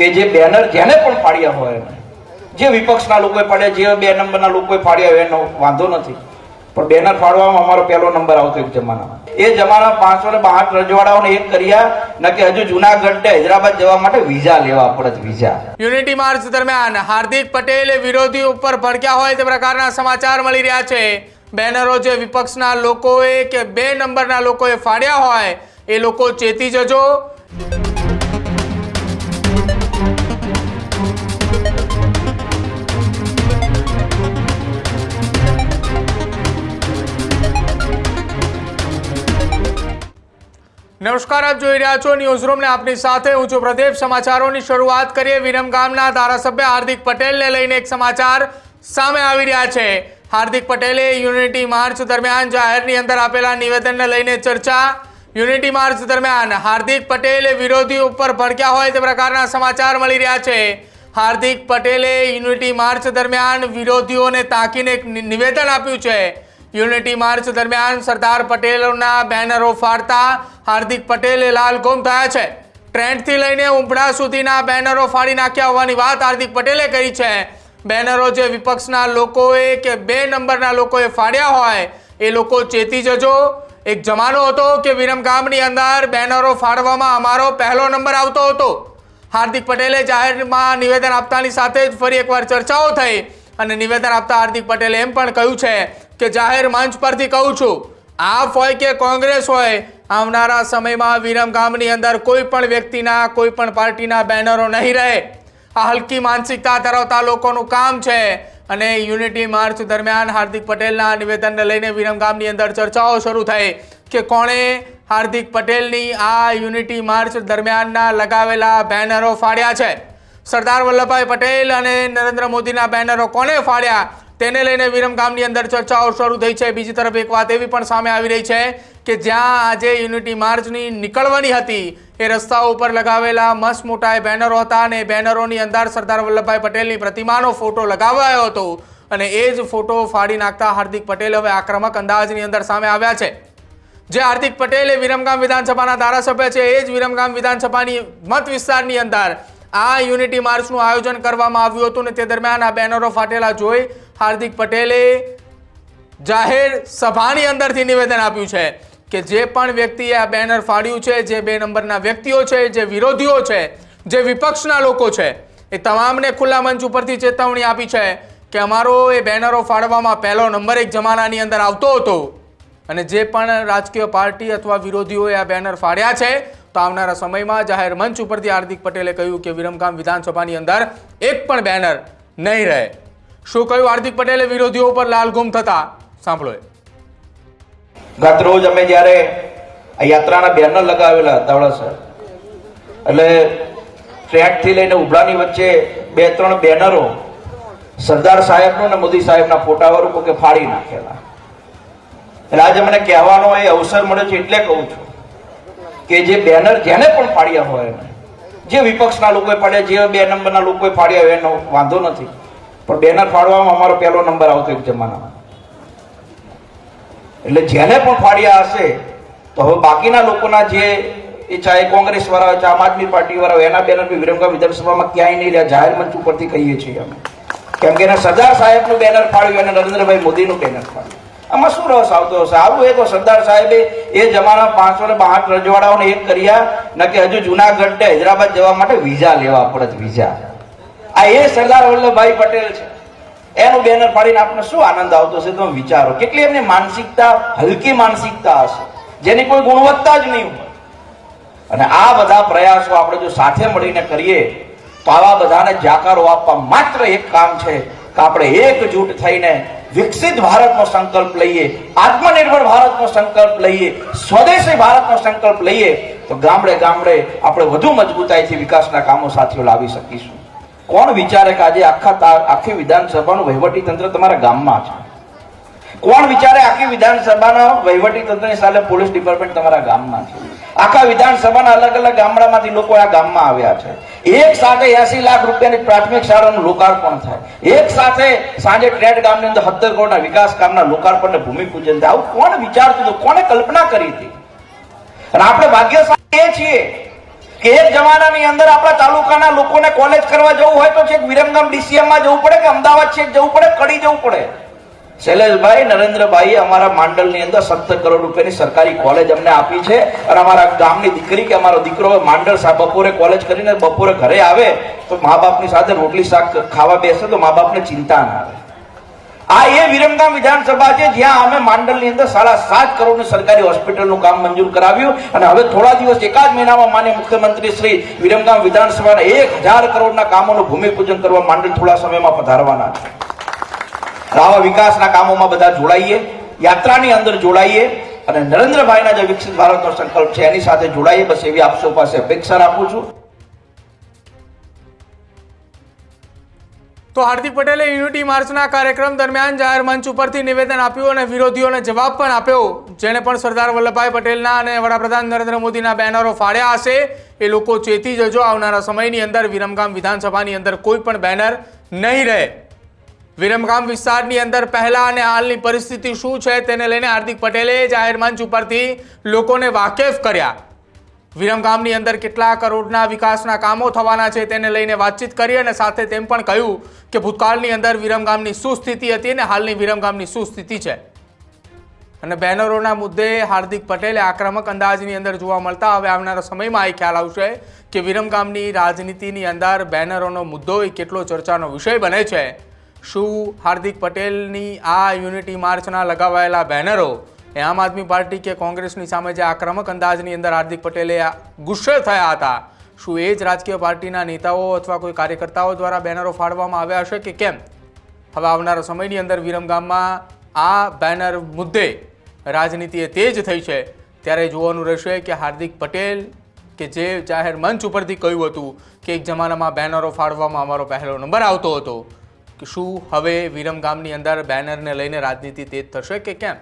કે જે બેનર જેને પણ પાડ્યા હોય જે વિપક્ષના લોકોએ પાડ્યા, જે બે નંબરના લોકોએ પાડ્યા હોય એનો વાંધો નથી. પણ બેનર ફાડવામાં અમારો પહેલો નંબર આવતો એક જમાનામાં. એ જમાના પાંચસો ને બાસઠ રજવાડાઓને એક કર્યા, ન હજુ જુનાગઢ હૈદરાબાદ જવા માટે વિઝા લેવા પડે છે વિઝા. યુનિટી માર્ચ દરમિયાન હાર્દિક પટેલે વિરોધી ઉપર ભડક્યા હોય તે પ્રકારના સમાચાર મળી રહ્યા છે. બેનરો જે વિપક્ષના લોકોએ કે બે નંબરના લોકોએ ફાડ્યા હોય, એ લોકો ચેતી જજો. નમસ્કાર, આપ જોઈ રહ્યા છો ન્યૂઝ રૂમને આપની સાથે હું છું પ્રદીપ. સમાચારોની શરૂઆત કરીએ. વિરમ ગામના ધારાસભ્ય હાર્દિક પટેલને લઈને એક સમાચાર સામે આવી રહ્યા છે. હાર્દિક પટેલે યુનિટી માર્ચ દરમિયાન જાહેરની અંદર આપેલા નિવેદનને લઈને ચર્ચા. યુનિટી માર્ચ દરમિયાન હાર્દિક પટેલે વિરોધી ઉપર ભડક્યા હોય તે પ્રકારના સમાચાર મળી રહ્યા છે. હાર્દિક પટેલે યુનિટી માર્ચ દરમિયાન વિરોધીઓને તાકીને એક નિવેદન આપ્યું છે. યુનિટી માર્ચ દરમિયાન સરદાર પટેલના બેનરો ફાડતા હાર્દિક પટેલે લાલઘોમ થયા છે. ટ્રેન્ડથી લઈને ઉંપડા સુધીના બેનરો ફાડી નાખ્યા હોવાની વાત હાર્દિક પટેલે કરી છે. બેનરો જે વિપક્ષના લોકોએ કે બે નંબરના લોકોએ ફાડ્યા હોય, એ લોકો ચેતી જજો. એક જમાનો હતો કે વિરમગામની અંદર બેનરો ફાડવામાં અમારો પહેલો નંબર આવતો હતો. હાર્દિક પટેલે જાહેરમાં નિવેદન આપતાની સાથે જ ફરી એકવાર ચર્ચાઓ થઈ અને નિવેદન આપતા હાર્દિક પટેલે એમ પણ કહ્યું છે કે જાહેર મંચ પરથી કહું છું, આપ હોય કે કોંગ્રેસ હોય, આવનારા સમયમાં વિરમગામની અંદર કોઈ પણ વ્યક્તિના, કોઈ પણ પાર્ટીના બેનરો નહીં રહે. આ હલકી માનસિકતા ધરાવતા લોકોનું કામ છે અને યુનિટી માર્ચ દરમિયાન હાર્દિક પટેલના નિવેદનને લઈને વિરમગામની અંદર ચર્ચાઓ શરૂ થઈ કે કોણે હાર્દિક પટેલની આ યુનિટી માર્ચ દરમિયાનના લગાવેલા બેનરો ફાડ્યા છે. સરદાર વલ્લભભાઈ પટેલ અને નરેન્દ્ર મોદીના બેનરો કોને ફાડ્યા? તેને લઈને વિરમગામની અંદર ચર્ચાઓ શરૂ થઈ છે. બીજી તરફ એક વાત એવી પણ સામે આવી રહી છે કે જ્યાં આજે યુનિટી માર્ચની નીકળવાની હતી, એ રસ્તાઓ ઉપર લગાવેલા મસ્ત મોટા બેનરો હતા અને બેનરોની અંદર સરદાર વલ્લભભાઈ પટેલની પ્રતિમાનો ફોટો લગાવાયો હતો અને એ જ ફોટો ફાડી નાખતા હાર્દિક પટેલ હવે આક્રમક અંદાજની અંદર સામે આવ્યા છે. જે હાર્દિક પટેલ એ વિરમગામ વિધાનસભાના ધારાસભ્ય છે, એ જ વિરમગામ વિધાનસભાની મત વિસ્તારની અંદર આ યુનિટી માર્ચનું આયોજન કરવામાં આવ્યું હતું ને તે દરમિયાન આ બેનરો ફાટેલા જોઈ હાર્દિક પટેલે જાહેર સભાની અંદરથી નિવેદન આપ્યું છે કે જે પણ વ્યક્તિએ આ બેનર ફાડ્યું છે, જે બે નંબરના વ્યક્તિઓ છે, જે વિરોધીઓ છે, જે વિપક્ષના લોકો છે, એ તમામને ખુલ્લા મંચ ઉપરથી ચેતવણી આપી છે કે અમારો એ બેનરો ફાડવામાં પહેલો નંબર એક જમાનાની અંદર આવતો હતો અને જે પણ રાજકીય પાર્ટી અથવા વિરોધીઓએ આ બેનર ફાડ્યા છે તો આવનારા સમયમાં જાહેર મંચ ઉપરથી હાર્દિક પટેલે કહ્યું કે વિરમગામ વિધાનસભાની અંદર એક પણ બેનર નહીં રહે. શું કહ્યું હાર્દિક પટેલે? વિરોધીઓ પર લાલઘુમ થતા સાંભળો. ગત રોજ અમે જ્યારે યાત્રાના બેનર લગાવેલા હતા વડાસર એટલે ટ્રેકથી લઈને ઉભરાની વચ્ચે બે ત્રણ બેનરો સરદાર સાહેબનું અને મોદી સાહેબના ફોટાવાળું કોકે ફાડી નાખેલા. એટલે આજે મને કહેવાનો એ અવસર મળ્યો છે એટલે કહું છું. કે જે બેનર જેને પણ ફાડ્યા હોય જે વિપક્ષના લોકોએ પાડ્યા, જે બે નંબરના લોકોએ ફાડ્યા હોય એનો વાંધો નથી. પણ બેનર ફાડવામાં અમારો પહેલો નંબર આવતો એક જમાનામાં. એટલે જેને પણ ફાડ્યા હશે, તો હવે બાકીના લોકોના જે એ ચાહે કોંગ્રેસ વાળા હોય, ચાહે આમ આદમી પાર્ટી વાળા હોય, એના બેનર બી વિરમગામ વિધાનસભામાં ક્યાંય નહીં રહ્યા, જાહેર મંચ ઉપરથી કહીએ છીએ અમે. કેમ કે એના સરદાર સાહેબનું બેનર ફાડ્યું અને નરેન્દ્રભાઈ મોદીનું બેનર ફાડ્યું આમાં શું રસ આવતો હશે? આવું એ તો સરદાર સાહેબે એ જમાના પાંચસો ને બાસઠ રજવાડાઓને એક કર્યા, ન કે હજુ જુનાગઢ ને હૈદરાબાદ જવા માટે વિઝા લેવા પડે વિઝા. આ એ સરદાર વલ્લભભાઈ પટેલ છે. એનું બેનર પાડીને આપણને શું આનંદ આવતો હશે તમે વિચારો? કેટલી એમની માનસિકતા, હલકી માનસિકતા હશે. જેની કોઈ ગુણવત્તા જ નહીં હોય. અને આ બધા પ્રયાસો આપણે જો સાથે મળીને કરીએ, તો આવા બધાને જાકારો આપવા માત્ર એક કામ છે, કે આપણે એકજૂટ થઈને વિકસિત ભારતનો સંકલ્પ લઈએ, આત્મનિર્ભર ભારતનો સંકલ્પ લઈએ, સ્વદેશી ભારતનો સંકલ્પ લઈએ, તો ગામડે ગામડે આપણે વધુ મજબૂતાઈથી વિકાસના કામો સાથીઓ લાવી શકીશું. કોણ વિચારે કે આજે આખા આખી વિધાનસભાનું વહીવટી તંત્ર તમારા ગામમાં છે? કોણ વિચારે આખી વિધાનસભાના વહીવટી તંત્રની સાથે પોલીસ ડિપાર્ટમેન્ટ તમારા ગામમાં છે? આખા વિધાનસભાના અલગ અલગ ગામડામાંથી લોકો આ ગામમાં આવ્યા છે. એક સાથે એસી લાખ રૂપિયાની પ્રાથમિક શાળાનું લોકાર્પણ થાય. એક સાથે સાંજે ટ્રેડ ગામની અંદર હત્તર કરોડના વિકાસ કામના લોકાર્પણ ભૂમિપૂજન થાય. આવું કોણ વિચારતું હતું? કોને કલ્પના કરી હતી? અને આપણે ભાગ્યશાળી એ છીએ કે એક જમાનાની અંદર આપણા તાલુકાના લોકોને કોલેજ કરવા જવું હોય તો છેક વિરમગામ ડીસીએમમાં જવું પડે કે અમદાવાદ છેક જવું પડે, કડી જવું પડે. શૈલેષભાઈ નરેન્દ્રભાઈ અમારા માંડલની અંદર સત્તર કરોડ રૂપિયાની સરકારી કોલેજ અમને આપી છે અને અમારા ગામની દીકરી કે અમારો દીકરો માંડલ બપોરે કોલેજ કરીને બપોરે ઘરે આવે તો મા બાપની સાથે રોટલી, શાક ખાવા બેસે તો મા બાપને ચિંતા ના આવે. આ એ વિરમગામ વિધાનસભા છે, જ્યાં અમે માંડલની અંદર સાડા સાત કરોડની સરકારી હોસ્પિટલનું કામ મંજૂર કરાવ્યું અને હવે થોડા દિવસ એકાદ મહિનામાં માન્ય મુખ્યમંત્રી શ્રી વિરમગામ વિધાનસભાના એક હજાર કરોડના કામોનું ભૂમિપૂજન કરવા માંડલ થોડા સમયમાં પધારવાના છે. આવા વિકાસના કામોમાં બધા જોડાઈએ, યાત્રાની અંદર જોડાઈએ અને નરેન્દ્રભાઈના જે વિકસિત ભારતનો સંકલ્પ છે એની સાથે જોડાઈએ. બસ એવી આપ પાસે અપેક્ષા રાખું છું. તો હાર્દિક પટેલે યુનિટી માર્ચના કાર્યક્રમ દરમિયાન જાહેર મંચ ઉપરથી નિવેદન આપ્યું અને વિરોધીઓને જવાબ પણ આપ્યો. જેણે પણ સરદાર વલ્લભભાઈ પટેલના અને વડાપ્રધાન નરેન્દ્ર મોદીના બેનરો ફાળ્યા હશે. એ લોકો ચેતી જજો આવનારા સમયની અંદર વિરમગામ વિધાનસભાની અંદર કોઈ પણ બેનર નહીં રહે. વિરમગામ વિસ્તારની અંદર પહેલા અને હાલની પરિસ્થિતિ શું છે તેને લઈને હાર્દિક પટેલે જાહેર મંચ ઉપરથી લોકોને વાકેફ કર્યા. વિરમગામની અંદર કેટલા કરોડના વિકાસના કામો થવાના છે તેને લઈને વાતચીત કરી અને સાથે તેમ પણ કહ્યું કે ભૂતકાળની અંદર વિરમગામની શું સ્થિતિ હતી અને હાલની વિરમગામની શું સ્થિતિ છે. અને બેનરોના મુદ્દે હાર્દિક પટેલે આક્રમક અંદાજની અંદર જોવા મળતા હવે આવનારા સમયમાં એ ખ્યાલ આવશે કે વિરમગામની રાજનીતિની અંદર બેનરોનો મુદ્દો એ કેટલો ચર્ચાનો વિષય બને છે. શું હાર્દિક પટેલની આ યુનિટી માર્ચના લગાવાયેલા બેનરો એ આમ આદમી પાર્ટી કે કોંગ્રેસની સામે જે આક્રમક અંદાજની અંદર હાર્દિક પટેલે ગુસ્સે થયા હતા? શું એ જ રાજકીય પાર્ટીના નેતાઓ અથવા કોઈ કાર્યકર્તાઓ દ્વારા બેનરો ફાળવામાં આવ્યા હશે કે કેમ? હવે આવનારા સમયની અંદર વિરમગામમાં આ બેનર મુદ્દે રાજનીતિ એ તેજ થઈ છે. ત્યારે જોવાનું રહેશે કે હાર્દિક પટેલ કે જે જાહેર મંચ ઉપરથી કહ્યું હતું કે એક જમાનામાં બેનરો ફાળવામાં અમારો પહેલો નંબર આવતો હતો. કે શું હવે વિરમગામની અંદર બેનરને લઈને રાજનીતિ તેજ થશે કે કેમ?